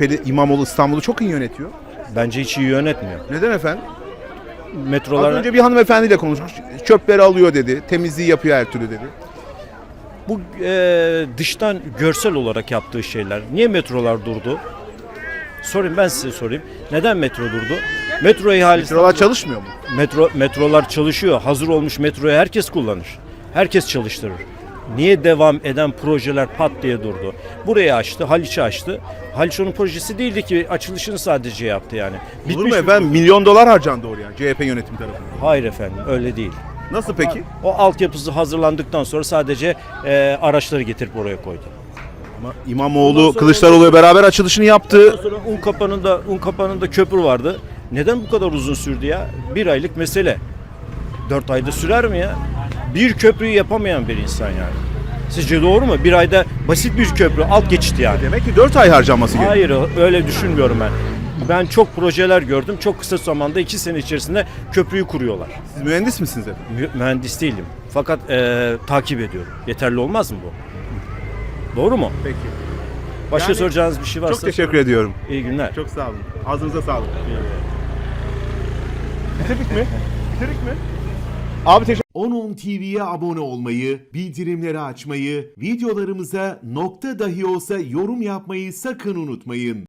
CHP'li İmamoğlu İstanbul'u çok iyi yönetiyor. Bence hiç iyi yönetmiyor. Neden efendim? Az Metrolar önce bir hanımefendiyle konuştuk. Çöpleri alıyor dedi. Temizliği yapıyor her türlü dedi. bu e, dıştan görsel olarak yaptığı şeyler. Niye metrolar durdu? Sorayım ben size sorayım. Neden metro durdu? Metro ihalesi Metrolar çalışmıyor mu? metro metrolar çalışıyor. Hazır olmuş metroyu herkes kullanır. Herkes çalıştırır. Niye devam eden projeler pat diye durdu? Burayı açtı, Haliç'i açtı. Haliç onun projesi değildi ki açılışını sadece yaptı yani. Olur mu bir- efendim? Milyon dolar harcandı oraya CHP yönetim tarafından. Hayır efendim öyle değil. Nasıl peki? O altyapısı hazırlandıktan sonra sadece e, araçları getirip oraya koydu. Ama İmamoğlu, Kılıçdaroğlu beraber açılışını yaptı. Sonra un kapanında un kapanında köprü vardı. Neden bu kadar uzun sürdü ya? Bir aylık mesele. Dört ayda sürer mi ya? Bir köprüyü yapamayan bir insan yani. Sizce doğru mu? Bir ayda basit bir köprü, alt geçit yani. Demek ki 4 ay harcanması gerekiyor. Hayır öyle düşünmüyorum ben. Ben çok projeler gördüm. Çok kısa zamanda iki sene içerisinde köprüyü kuruyorlar. Siz mühendis misiniz efendim? Mü- Mühendis değilim. Fakat e, takip ediyorum. Yeterli olmaz mı bu? Doğru mu? Peki. Başka Yani- soracağınız bir şey varsa Çok teşekkür ediyorum. İyi günler. Çok sağ olun. Ağzınıza sağlık. Bitirdik mi? Bitirdik mi? Abi teşekkür 10.10 TV'ye abone olmayı, bildirimleri açmayı, videolarımıza nokta dahi olsa yorum yapmayı sakın unutmayın.